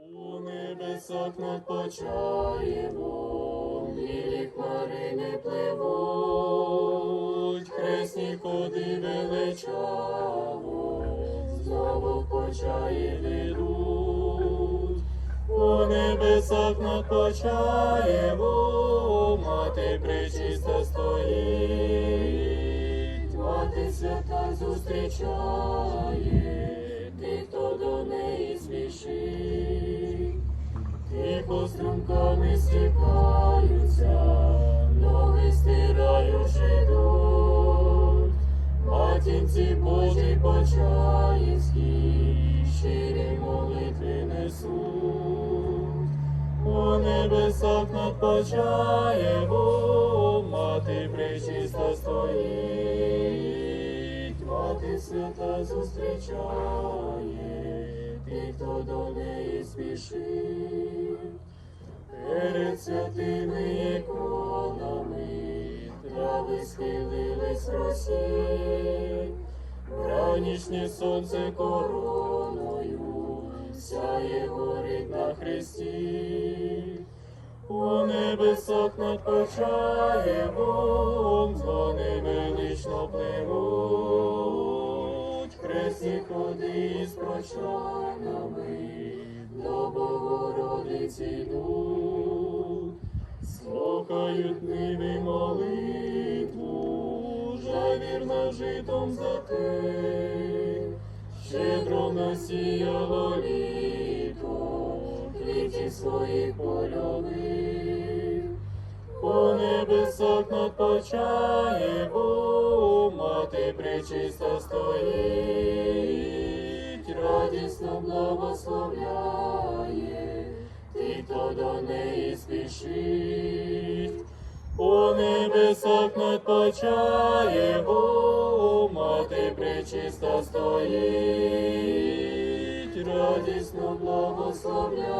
У небесах над почаєвом, білі хмари не пливуть, хресні ходи величаво, знову в почаї ведуть. У небесах над почаєвом, мати пречиста стоїть, мати свята зустрічає, Тихо струмками стікаються, ноги стираючи йдуть. Матінці Божі почаївські, щирі молитви несуть. У небесах над Почаєвом мати пречиста стоїть, мати свята зустрічає, тих, хто до неї спішить. Святими іконами трави схилились росі, Вранішнє сонце короною сяє горить на хресті. У небесах над Почаєвом дзвони велично пливуть, хресні ходи з прощанами слухають ниви молитву, жавірна житом за тих, щедро насіяло літо, квітів своїх польових. По небесах над Почаєвом мати пречиста стоїть, радісно благословляє, ти, хто до неї спішить. По небесах над Почаєвом мати пречиста стоїть, радісно благословляє.